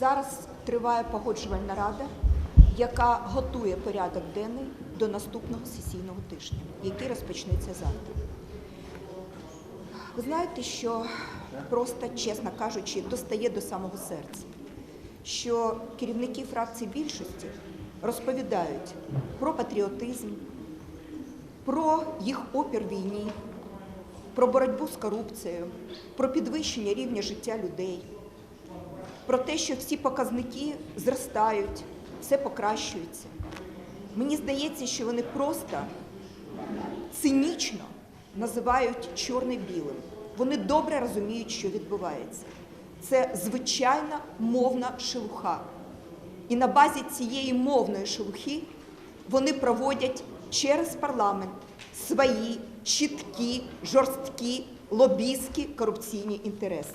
Зараз триває погоджувальна рада, яка готує порядок денний до наступного сесійного тижня, який розпочнеться завтра. Ви знаєте, що просто, чесно кажучи, достає до самого серця, що керівники фракції більшості розповідають про патріотизм, про їх опір війні, про боротьбу з корупцією, про підвищення рівня життя людей, про те, що всі показники зростають, все покращується. Мені здається, що вони просто цинічно називають чорне білим. Вони добре розуміють, що відбувається. Це звичайна мовна шелуха. І на базі цієї мовної шелухи вони проводять через парламент свої чіткі, жорсткі, лобістські корупційні інтереси.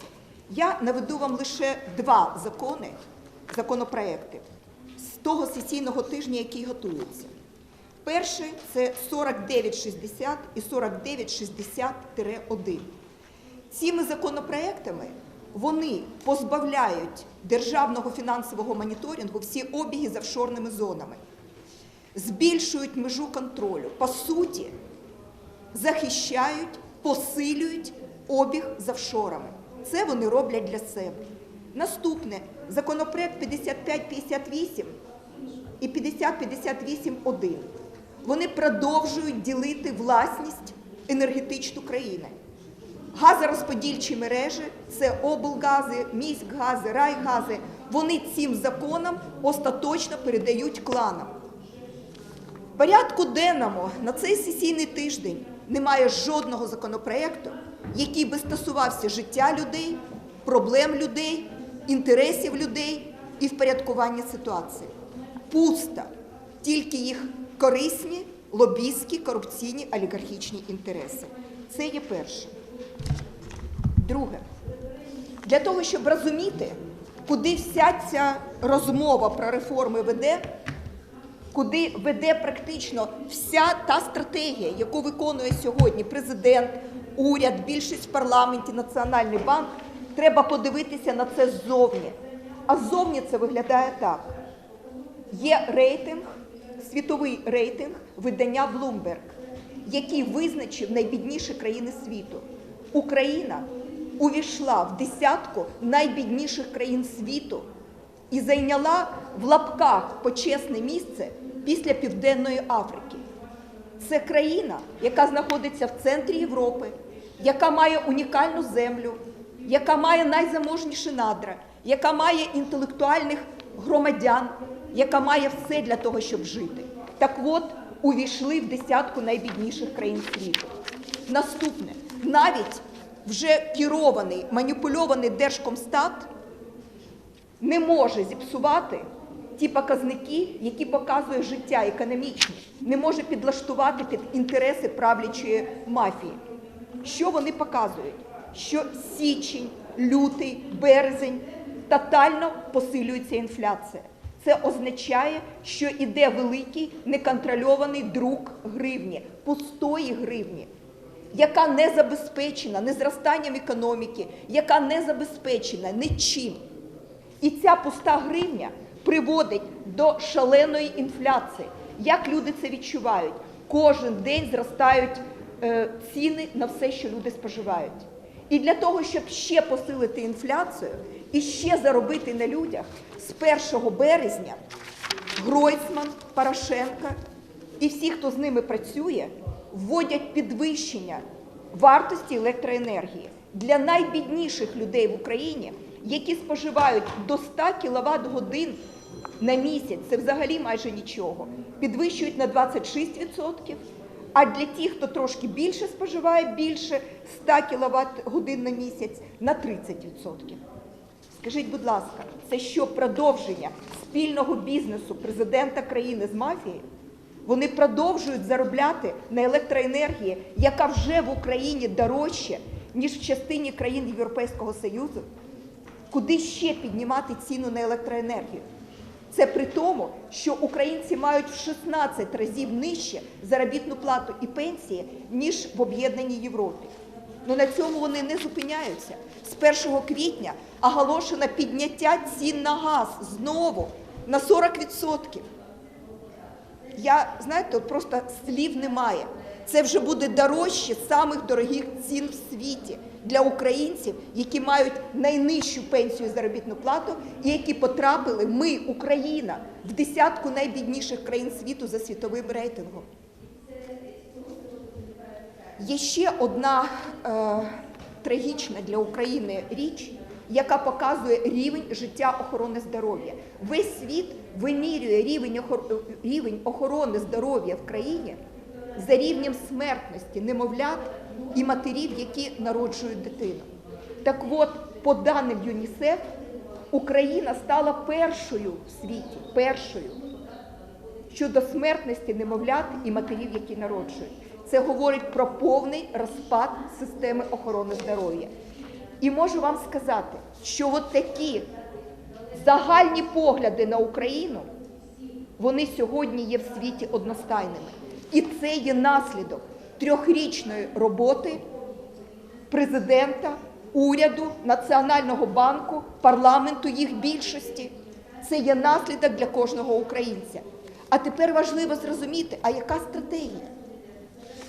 Я наведу вам лише два закони, законопроекти з того сесійного тижня, який готується. Перший це 4960 і 4960-1. Цими законопроектами вони позбавляють державного фінансового моніторингу всі обіги з офшорними зонами, збільшують межу контролю, по суті, захищають, посилюють обіг з офшорами. Це вони роблять для себе. Наступне законопроект 5558 і 5058-1. Вони продовжують ділити власність енергетичну країни. Газорозподільчі мережі це облгази, міськгази, райгази. Вони цим законом остаточно передають кланам. Порядку денному на цей сесійний тиждень немає жодного законопроекту, який би стосувався життя людей, проблем людей, інтересів людей і впорядкування ситуації. Пусто. Тільки їх корисні, лобістські, корупційні, олігархічні інтереси. Це є перше. Друге, для того, щоб розуміти, куди вся ця розмова про реформи веде, куди веде практично вся та стратегія, яку виконує сьогодні президент, уряд, більшість в парламенті, Національний банк, треба подивитися на це ззовні. А ззовні це виглядає так. Є рейтинг, світовий рейтинг видання Bloomberg, який визначив найбідніші країни світу. Україна увійшла в десятку найбідніших країн світу і зайняла в лапках почесне місце після Південної Африки. Це країна, яка знаходиться в центрі Європи, яка має унікальну землю, яка має найзаможніші надра, яка має інтелектуальних громадян, яка має все для того, щоб жити. Так от увійшли в десятку найбідніших країн світу. Наступне, навіть вже керований, маніпульований Держкомстат не може зіпсувати ті показники, які показує життя економічне, не може підлаштувати під інтереси правлячої мафії. Що вони показують? Що січень, лютий, березень тотально посилюється інфляція. Це означає, що іде великий неконтрольований друк гривні, пустої гривні, яка не забезпечена не зростанням економіки, яка не забезпечена нічим. І ця пуста гривня приводить до шаленої інфляції. Як люди це відчувають? Кожен день зростають ціни на все, що люди споживають. І для того, щоб ще посилити інфляцію і ще заробити на людях, з 1 березня Гройсман, Порошенка і всі, хто з ними працює, вводять підвищення вартості електроенергії для найбідніших людей в Україні, які споживають до 100 кВт годин на місяць, це взагалі майже нічого, підвищують на 26%, а для тих, хто трошки більше споживає, більше 100 кВт годин на місяць, на 30%. Скажіть, будь ласка, це що продовження спільного бізнесу президента країни з мафією? Вони продовжують заробляти на електроенергії, яка вже в Україні дорожча, ніж в частині країн Європейського Союзу. Куди ще піднімати ціну на електроенергію? Це при тому, що українці мають в 16 разів нижче заробітну плату і пенсії, ніж в об'єднаній Європі. Ну на цьому вони не зупиняються. з 1 квітня оголошено підняття цін на газ знову на 40%. Я, знаєте, просто слів немає. Це вже буде дорожче самих дорогих цін в світі для українців, які мають найнижчу пенсію і заробітну плату, і які потрапили, ми, Україна, в десятку найбідніших країн світу за світовим рейтингом. Є ще одна е, трагічна для України річ, яка показує рівень життя охорони здоров'я. Весь світ вимірює рівень, охор- рівень охорони здоров'я в країні за рівнем смертності немовлят і матерів, які народжують дитину. Так от, по даним ЮНІСЕФ, Україна стала першою в світі, першою щодо смертності немовлят і матерів, які народжують. Це говорить про повний розпад системи охорони здоров'я. І можу вам сказати, що от такі загальні погляди на Україну, вони сьогодні є в світі одностайними. І це є наслідок трьохрічної роботи президента, уряду, Національного банку, парламенту, їх більшості. Це є наслідок для кожного українця. А тепер важливо зрозуміти, а яка стратегія?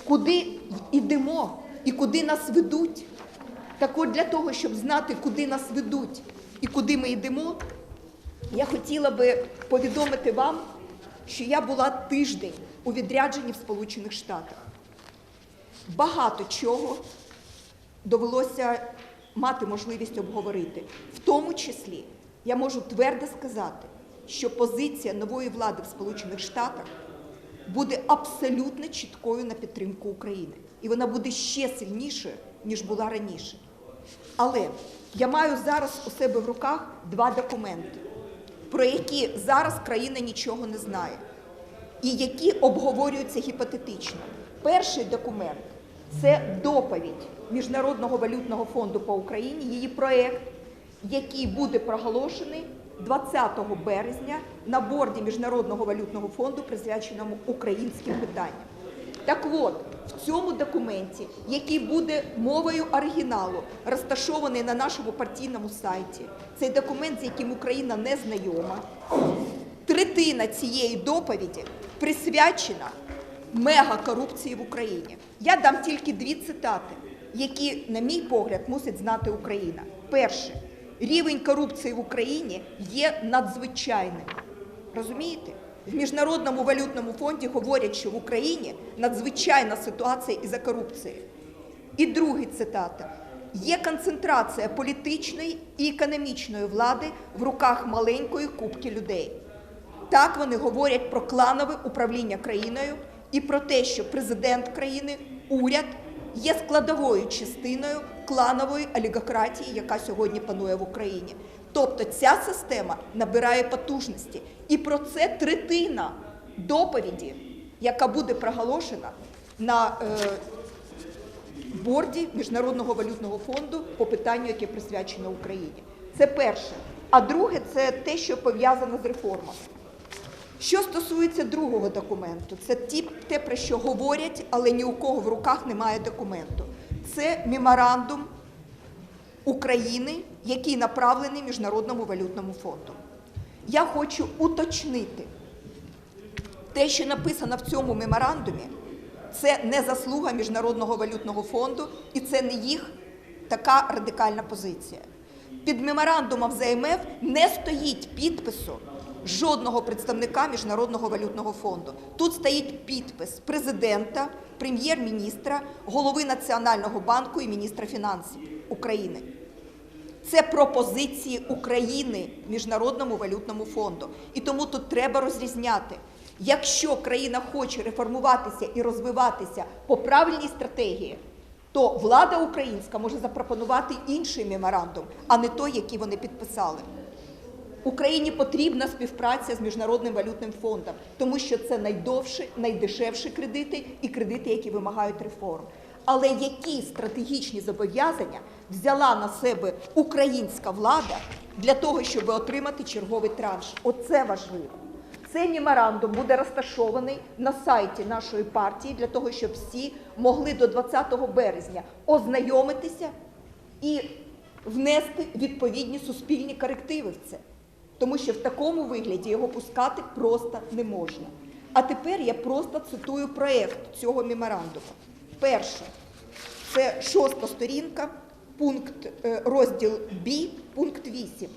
Куди йдемо і куди нас ведуть? Так от для того, щоб знати, куди нас ведуть і куди ми йдемо, я хотіла би повідомити вам, що я була тиждень у відрядженні в Сполучених Штатах. Багато чого довелося мати можливість обговорити. В тому числі я можу твердо сказати, що позиція нової влади в Сполучених Штатах буде абсолютно чіткою на підтримку України. І вона буде ще сильнішою, ніж була раніше. Але я маю зараз у себе в руках два документи, про які зараз країна нічого не знає, і які обговорюються гіпотетично. Перший документ це доповідь Міжнародного валютного фонду по Україні, її проект, який буде проголошений 20 березня на борді Міжнародного валютного фонду, присвяченому українським питанням. Так от, в цьому документі, який буде мовою оригіналу, розташований на нашому партійному сайті, цей документ, з яким Україна не знайома, третина цієї доповіді присвячена мегакорупції в Україні. Я дам тільки дві цитати, які, на мій погляд, мусить знати Україна. Перше, рівень корупції в Україні є надзвичайним. Розумієте? В Міжнародному валютному фонді говорять, що в Україні надзвичайна ситуація із-за корупції. І друга цитата: є концентрація політичної і економічної влади в руках маленької кубки людей. Так вони говорять про кланове управління країною і про те, що президент країни, уряд є складовою частиною кланової олігократії, яка сьогодні панує в Україні. Тобто ця система набирає потужності. І про це третина доповіді, яка буде проголошена на е, борді Міжнародного валютного фонду по питанню, яке присвячено Україні. Це перше. А друге це те, що пов'язано з реформами. Що стосується другого документу, це ті, те, про що говорять, але ні у кого в руках немає документу. Це меморандум України, який направлений Міжнародному валютному фонду. Я хочу уточнити, те, що написано в цьому меморандумі, це не заслуга Міжнародного валютного фонду і це не їх така радикальна позиція. Під меморандумом з МФ не стоїть підпису жодного представника Міжнародного валютного фонду. Тут стоїть підпис президента, прем'єр-міністра, голови Національного банку і міністра фінансів України. Це пропозиції України Міжнародному валютному фонду. І тому тут треба розрізняти. Якщо країна хоче реформуватися і розвиватися по правильній стратегії, то влада українська може запропонувати інший меморандум, а не той, який вони підписали. Україні потрібна співпраця з Міжнародним валютним фондом, тому що це найдовші, найдешевші кредити і кредити, які вимагають реформ. Але які стратегічні зобов'язання взяла на себе українська влада для того, щоб отримати черговий транш? Оце важливо. Цей меморандум буде розташований на сайті нашої партії для того, щоб всі могли до 20 березня ознайомитися і внести відповідні суспільні корективи в це, тому що в такому вигляді його пускати просто не можна. А тепер я просто цитую проєкт цього меморандуму. Перше, це шоста сторінка, пункт е, розділ Б, пункт 8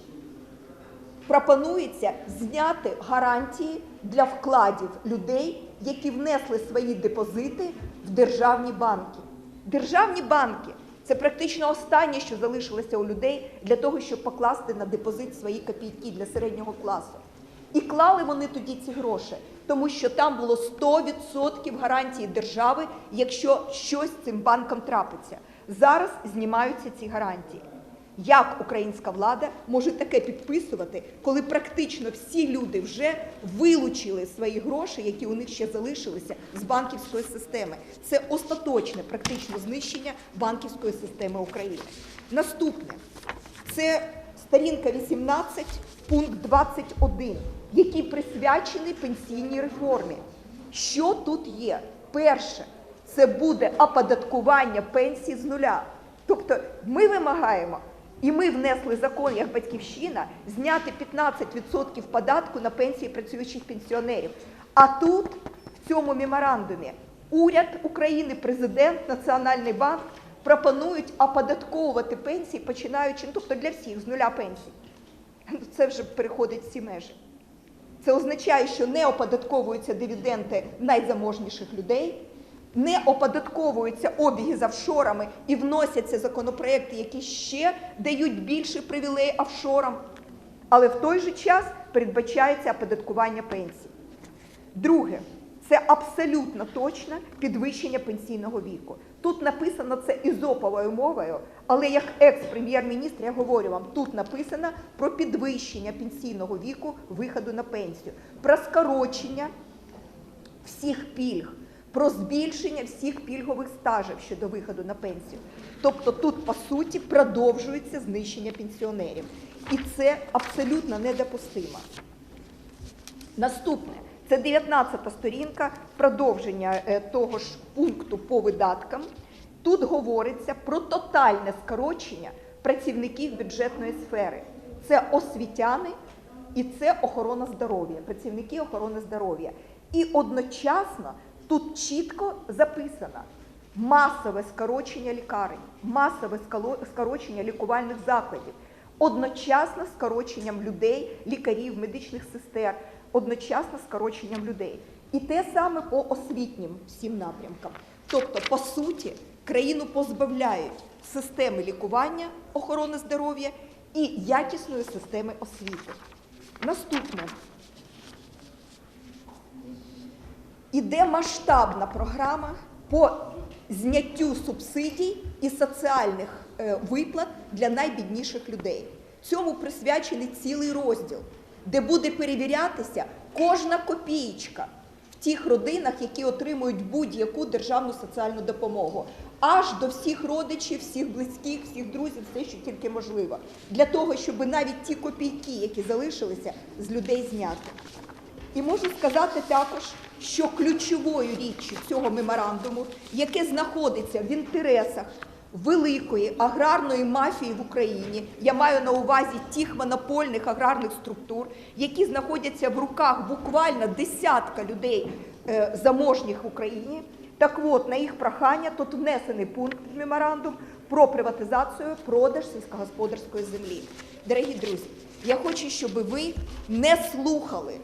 пропонується зняти гарантії для вкладів людей, які внесли свої депозити в державні банки. Державні банки це практично останнє, що залишилося у людей для того, щоб покласти на депозит свої копійки для середнього класу. І клали вони тоді ці гроші, тому що там було 100% гарантії держави, якщо щось цим банком трапиться. Зараз знімаються ці гарантії. Як українська влада може таке підписувати, коли практично всі люди вже вилучили свої гроші, які у них ще залишилися з банківської системи? Це остаточне практично знищення банківської системи України. Наступне це сторінка 18, пункт 21, який присвячений пенсійній реформі. Що тут є? Перше, це буде оподаткування пенсій з нуля. Тобто ми вимагаємо, і ми внесли закон як батьківщина зняти 15% податку на пенсії працюючих пенсіонерів. А тут, в цьому меморандумі, уряд України, президент, Національний банк пропонують оподатковувати пенсії, починаючи, ну, тобто для всіх з нуля пенсій. Ну, Це вже переходить всі межі. Це означає, що не оподатковуються дивіденди найзаможніших людей, не оподатковуються обіги з офшорами і вносяться законопроекти, які ще дають більше привілей офшорам, але в той же час передбачається оподаткування пенсій. Друге, це абсолютно точно підвищення пенсійного віку. Тут написано це ізоповою мовою, але як екс-прем'єр-міністр я говорю вам, тут написано про підвищення пенсійного віку виходу на пенсію, про скорочення всіх пільг, про збільшення всіх пільгових стажів щодо виходу на пенсію. Тобто тут, по суті, продовжується знищення пенсіонерів. І це абсолютно недопустимо. Наступне це 19 сторінка продовження е, того ж пункту по видаткам. Тут говориться про тотальне скорочення працівників бюджетної сфери. Це освітяни і це охорона здоров'я, працівники охорони здоров'я. І одночасно тут чітко записано масове скорочення лікарень, масове скорочення лікувальних закладів, одночасно скороченням людей, лікарів, медичних сестер, одночасно скороченням людей. І те саме по освітнім всім напрямкам. Тобто, по суті, країну позбавляють системи лікування, охорони здоров'я і якісної системи освіти. Наступне. Іде масштабна програма по зняттю субсидій і соціальних е, виплат для найбідніших людей. Цьому присвячений цілий розділ, де буде перевірятися кожна копієчка в тих родинах, які отримують будь-яку державну соціальну допомогу, аж до всіх родичів, всіх близьких, всіх друзів, все, що тільки можливо, для того, щоб навіть ті копійки, які залишилися, з людей зняти. І можу сказати також, що ключовою річчю цього меморандуму, яке знаходиться в інтересах великої аграрної мафії в Україні, я маю на увазі тих монопольних аграрних структур, які знаходяться в руках буквально десятка людей е, заможніх в Україні. Так от, на їх прохання тут внесений пункт в меморандум про приватизацію, продаж сільськогосподарської землі. Дорогі друзі, я хочу, щоб ви не слухали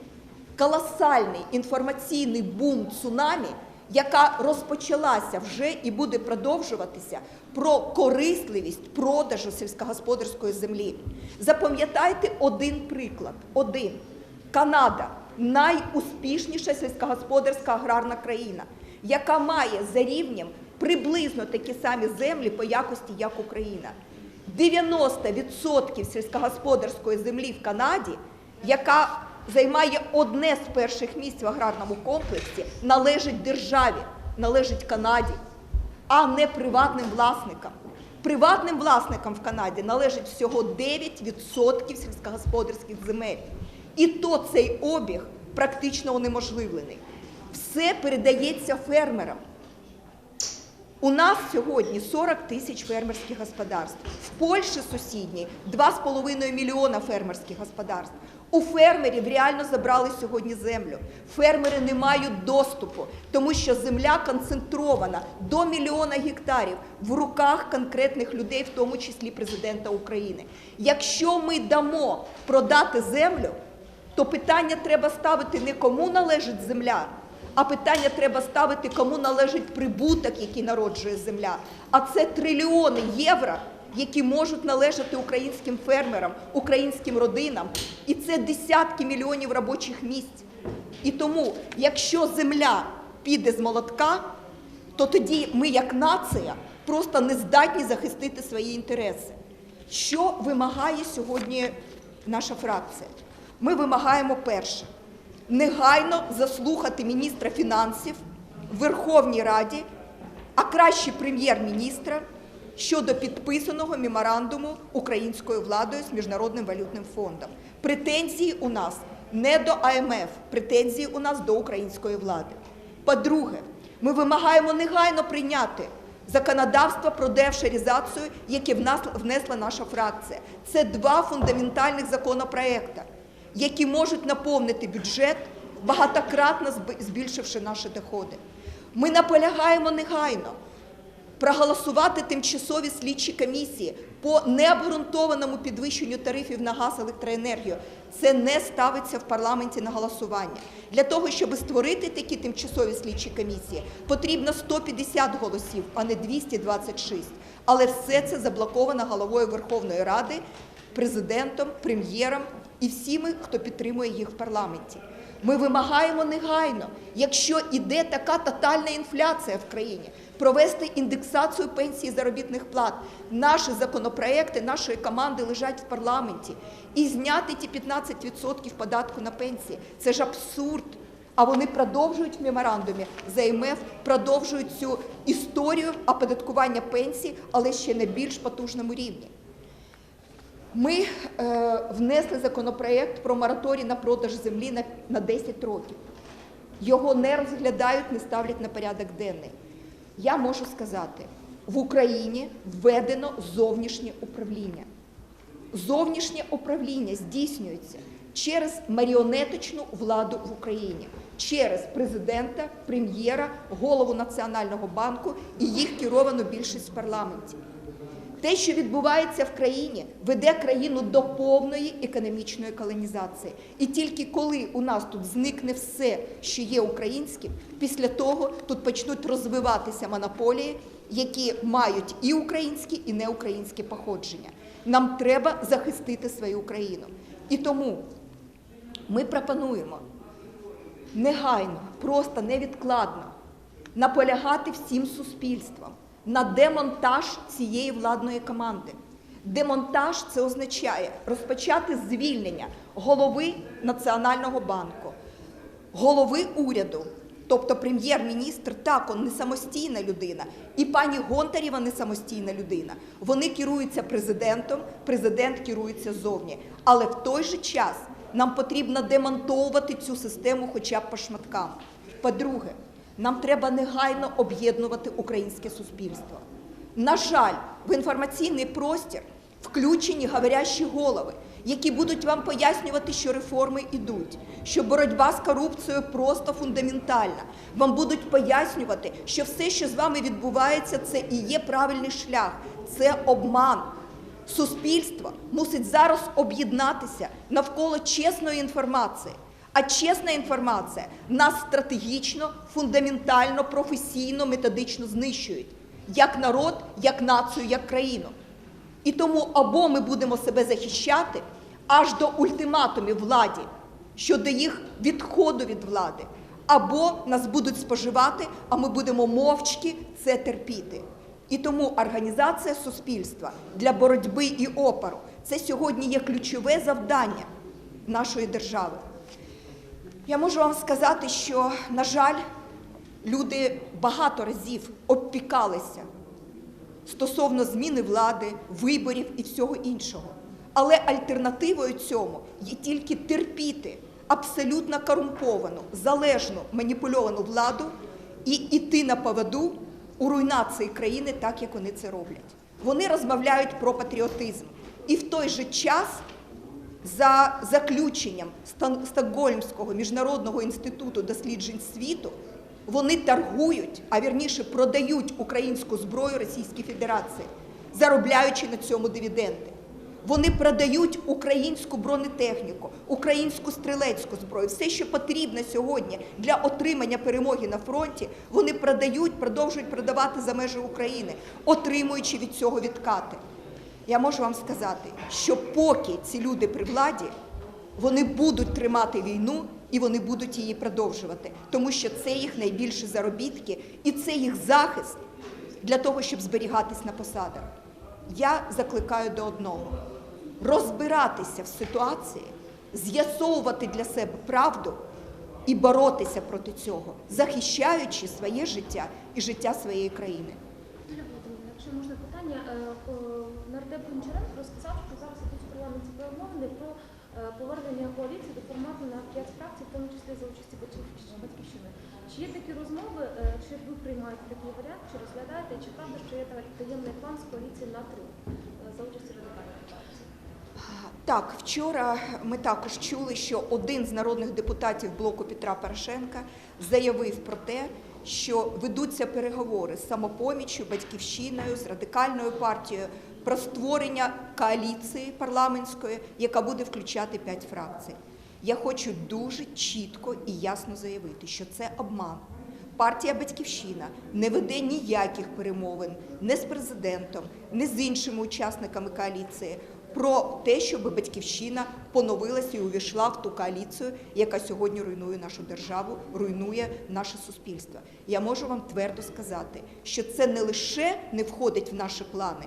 колосальний інформаційний бум цунамі, яка розпочалася вже і буде продовжуватися про корисливість продажу сільськогосподарської землі. Запам'ятайте один приклад. Один. Канада найуспішніша сільськогосподарська аграрна країна, яка має за рівнем приблизно такі самі землі по якості, як Україна. 90% сільськогосподарської землі в Канаді, яка займає одне з перших місць в аграрному комплексі, належить державі, належить Канаді, а не приватним власникам. Приватним власникам в Канаді належить всього 9% сільськогосподарських земель. І то цей обіг практично унеможливлений. Все передається фермерам. У нас сьогодні 40 тисяч фермерських господарств. В Польщі сусідній 2,5 мільйона фермерських господарств. У фермерів реально забрали сьогодні землю. Фермери не мають доступу, тому що земля концентрована до мільйона гектарів в руках конкретних людей, в тому числі президента України. Якщо ми дамо продати землю, то питання треба ставити не кому належить земля, а питання треба ставити, кому належить прибуток, який народжує земля. А це трильйони євро, які можуть належати українським фермерам, українським родинам, і це десятки мільйонів робочих місць. І тому, якщо земля піде з молотка, то тоді ми, як нація, просто не здатні захистити свої інтереси. Що вимагає сьогодні наша фракція? Ми вимагаємо перше негайно заслухати міністра фінансів в Верховній Раді, а краще прем'єр-міністра щодо підписаного меморандуму українською владою з Міжнародним валютним фондом. Претензії у нас не до АМФ, претензії у нас до української влади. По-друге, ми вимагаємо негайно прийняти законодавство про девшерізацію, яке в нас внесла наша фракція. Це два фундаментальних законопроекти, які можуть наповнити бюджет, багатократно збільшивши наші доходи. Ми наполягаємо негайно проголосувати тимчасові слідчі комісії по необґрунтованому підвищенню тарифів на газ електроенергію. Це не ставиться в парламенті на голосування. Для того, щоб створити такі тимчасові слідчі комісії, потрібно 150 голосів, а не 226. Але все це заблоковано головою Верховної Ради, президентом, прем'єром і всіми, хто підтримує їх в парламенті. Ми вимагаємо негайно, якщо іде така тотальна інфляція в країні, провести індексацію пенсій і заробітних плат. Наші законопроекти нашої команди лежать в парламенті і зняти ті 15% податку на пенсії. Це ж абсурд. А вони продовжують в меморандумі з МФ, продовжують цю історію оподаткування пенсій, але ще на більш потужному рівні. Ми е, внесли законопроект про мораторій на продаж землі на, на 10 років. Його не розглядають, не ставлять на порядок денний. Я можу сказати, в Україні введено зовнішнє управління. Зовнішнє управління здійснюється через маріонеточну владу в Україні, через президента, прем'єра, голову Національного банку і їх керовану більшість в парламенті. Те, що відбувається в країні, веде країну до повної економічної колонізації. І тільки коли у нас тут зникне все, що є українським, після того тут почнуть розвиватися монополії, які мають і українські, і неукраїнське походження. Нам треба захистити свою Україну. І тому ми пропонуємо негайно, просто невідкладно наполягати всім суспільством на демонтаж цієї владної команди. Демонтаж це означає розпочати звільнення голови Національного банку, голови уряду, тобто прем'єр-міністр, так, он не самостійна людина, і пані Гонтарєва не самостійна людина. Вони керуються президентом, президент керується ззовні. Але в той же час нам потрібно демонтовувати цю систему хоча б по шматкам. По-друге, нам треба негайно об'єднувати українське суспільство. На жаль, в інформаційний простір включені говорящі голови, які будуть вам пояснювати, що реформи йдуть, що боротьба з корупцією просто фундаментальна. Вам будуть пояснювати, що все, що з вами відбувається, це і є правильний шлях, це обман. Суспільство мусить зараз об'єднатися навколо чесної інформації. А чесна інформація нас стратегічно, фундаментально, професійно, методично знищують як народ, як націю, як країну. І тому або ми будемо себе захищати аж до ультиматумів владі щодо їх відходу від влади, або нас будуть споживати, а ми будемо мовчки це терпіти. І тому організація суспільства для боротьби і опору це сьогодні є ключове завдання нашої держави. Я можу вам сказати, що, на жаль, люди багато разів обпікалися стосовно зміни влади, виборів і всього іншого. Але альтернативою цьому є тільки терпіти абсолютно корумповану, залежну, маніпульовану владу і йти на поводу у руйнації країни, так як вони це роблять. Вони розмовляють про патріотизм. І в той же час за заключенням Стокгольмського міжнародного інституту досліджень світу вони торгують, а вірніше продають українську зброю Російській Федерації, заробляючи на цьому дивіденди. Вони продають українську бронетехніку, українську стрілецьку зброю, все, що потрібно сьогодні для отримання перемоги на фронті, вони продають, продовжують продавати за межі України, отримуючи від цього відкати. Я можу вам сказати, що поки ці люди при владі, вони будуть тримати війну і вони будуть її продовжувати, тому що це їх найбільші заробітки і це їх захист для того, щоб зберігатись на посадах. Я закликаю до одного розбиратися в ситуації, з'ясовувати для себе правду і боротися проти цього, захищаючи своє життя і життя своєї країни. Якщо можна питання, е, нардеп Гончаренко розказав, що зараз ідуть парламентські перемовини про е, повернення коаліції до формату на п'ять фракцій, в тому числі за участі Батьківщини-. Чи є такі розмови, е, чи ви приймаєте такий варіант, чи розглядаєте, чи правда, що є таємний план з коаліції на три е, за участі радикальної партії? Так, вчора ми також чули, що один з народних депутатів блоку Петра Порошенка заявив про те, що ведуться переговори з самопоміччю, батьківщиною, з радикальною партією про створення коаліції парламентської, яка буде включати п'ять фракцій. Я хочу дуже чітко і ясно заявити, що це обман. Партія Батьківщина не веде ніяких перемовин не з президентом, не з іншими учасниками коаліції про те, щоб батьківщина поновилася і увійшла в ту коаліцію, яка сьогодні руйнує нашу державу, руйнує наше суспільство. Я можу вам твердо сказати, що це не лише не входить в наші плани,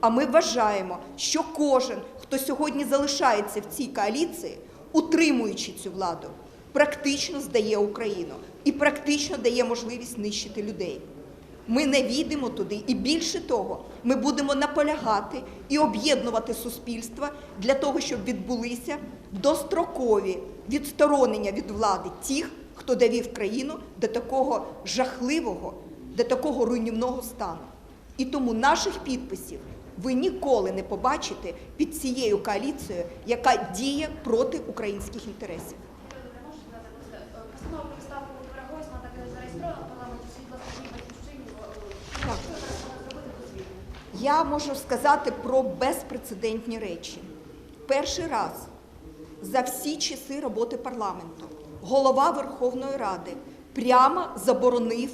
а ми вважаємо, що кожен, хто сьогодні залишається в цій коаліції, утримуючи цю владу, практично здає Україну і практично дає можливість нищити людей. Ми не війдемо туди, і більше того, ми будемо наполягати і об'єднувати суспільство для того, щоб відбулися дострокові відсторонення від влади тих, хто довів країну до такого жахливого, до такого руйнівного стану. І тому наших підписів ви ніколи не побачите під цією коаліцією, яка діє проти українських інтересів. Постанова про відставку Володимира Гройсмана так і не зареєстрована в парламенті. Скажіть, будь ласка, в батьківщині, Так. що зараз можна зробити по звіту? Я можу сказати про безпрецедентні речі. Перший раз за всі часи роботи парламенту голова Верховної Ради прямо заборонив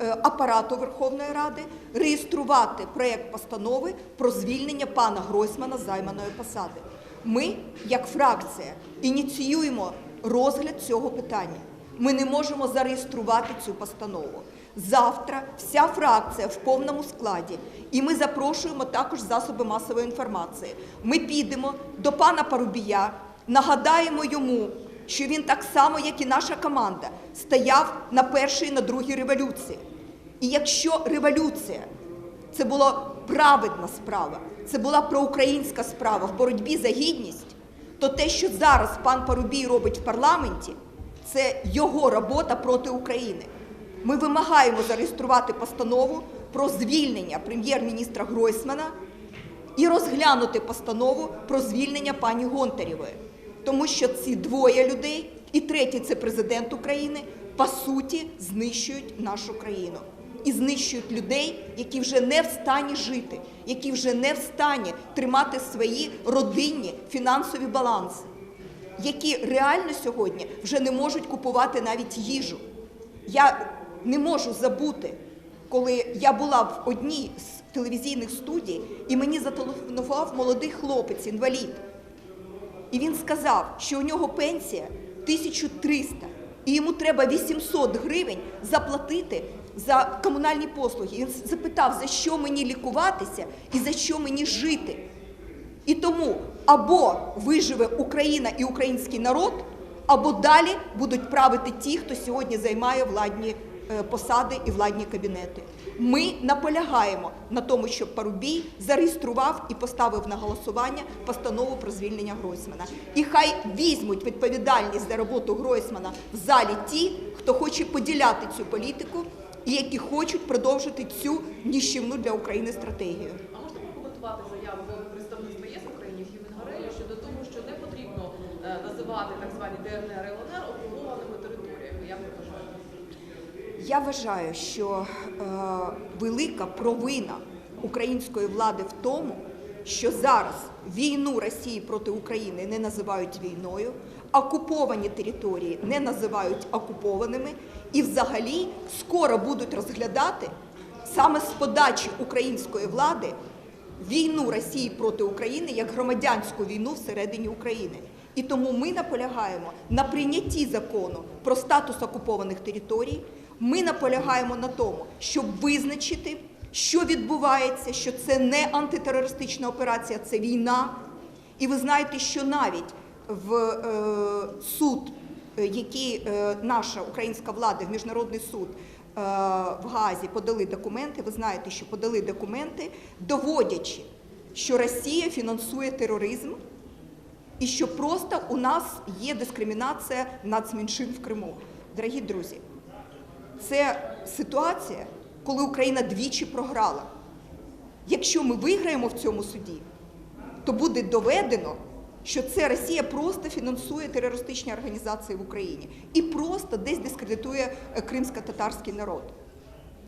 е, апарату Верховної Ради реєструвати проєкт постанови про звільнення пана Гройсмана з займаної посади. Ми, як фракція, ініціюємо розгляд цього питання. Ми не можемо зареєструвати цю постанову. Завтра вся фракція в повному складі, і ми запрошуємо також засоби масової інформації. Ми підемо до пана Парубія, нагадаємо йому, що він так само, як і наша команда, стояв на першій і на другій революції. І якщо революція це була праведна справа, це була проукраїнська справа в боротьбі за гідність, то те, що зараз пан Парубій робить в парламенті, це його робота проти України. Ми вимагаємо зареєструвати постанову про звільнення прем'єр-міністра Гройсмана і розглянути постанову про звільнення пані Гонтарєвої. Тому що ці двоє людей, і третій це президент України, по суті, знищують нашу країну. І знищують людей, які вже не в стані жити, які вже не в стані тримати свої родинні фінансові баланси, які реально сьогодні вже не можуть купувати навіть їжу. Я не можу забути, коли я була в одній з телевізійних студій, і мені зателефонував молодий хлопець, інвалід. І він сказав, що у нього пенсія 1300, і йому треба 800 гривень заплатити за комунальні послуги. Він запитав, за що мені лікуватися і за що мені жити. І тому або виживе Україна і український народ, або далі будуть правити ті, хто сьогодні займає владні е, посади і владні кабінети. Ми наполягаємо на тому, щоб Парубій зареєстрував і поставив на голосування постанову про звільнення Гройсмана. І хай візьмуть відповідальність за роботу Гройсмана в залі ті, хто хоче поділяти цю політику і які хочуть продовжити цю ніщівну для України стратегію. А можете прокоментувати заяву представництва ЄС в Україні Хьюмен Гарелі щодо того, що не потрібно е, називати так звані ДНР ЛНР окупованими територіями? Як ви вважаєте? Я вважаю, що е, велика провина української влади в тому, що зараз війну Росії проти України не називають війною, окуповані території не називають окупованими, і взагалі скоро будуть розглядати саме з подачі української влади війну Росії проти України як громадянську війну всередині України. І тому ми наполягаємо на прийнятті закону про статус окупованих територій. Ми наполягаємо на тому, щоб визначити, що відбувається, що це не антитерористична операція, це війна. І ви знаєте, що навіть в е, суд, е, який е, наша українська влада в міжнародний суд е, в Газі подали документи. Ви знаєте, що подали документи, доводячи, що Росія фінансує тероризм і що просто у нас є дискримінація нацменшин в Криму. Дорогі друзі, це ситуація, коли Україна двічі програла. Якщо ми виграємо в цьому суді, то буде доведено, що це Росія просто фінансує терористичні організації в Україні і просто десь дискредитує е, кримсько-татарський народ.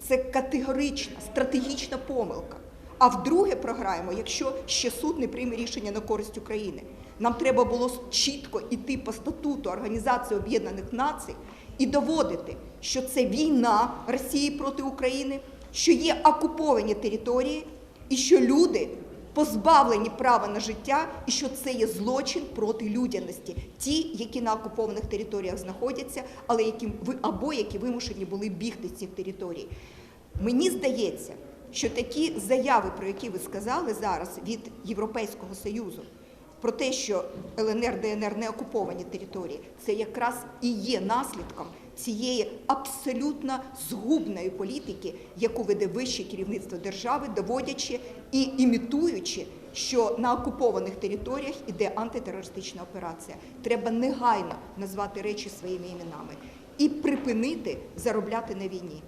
Це категорична, стратегічна помилка. А вдруге програємо, якщо ще суд не прийме рішення на користь України. Нам треба було чітко йти по статуту Організації Об'єднаних Націй і доводити, що це війна Росії проти України, що є окуповані території, і що люди позбавлені права на життя, і що це є злочин проти людяності, ті, які на окупованих територіях знаходяться, але які або які вимушені були бігти з цих територій. Мені здається, що такі заяви, про які ви сказали зараз від Європейського Союзу, про те, що ЛНР, ДНР не окуповані території, це якраз і є наслідком цієї абсолютно згубної політики, яку веде вище керівництво держави, доводячи і імітуючи, що на окупованих територіях іде антитерористична операція. Треба негайно назвати речі своїми іменами і припинити заробляти на війні.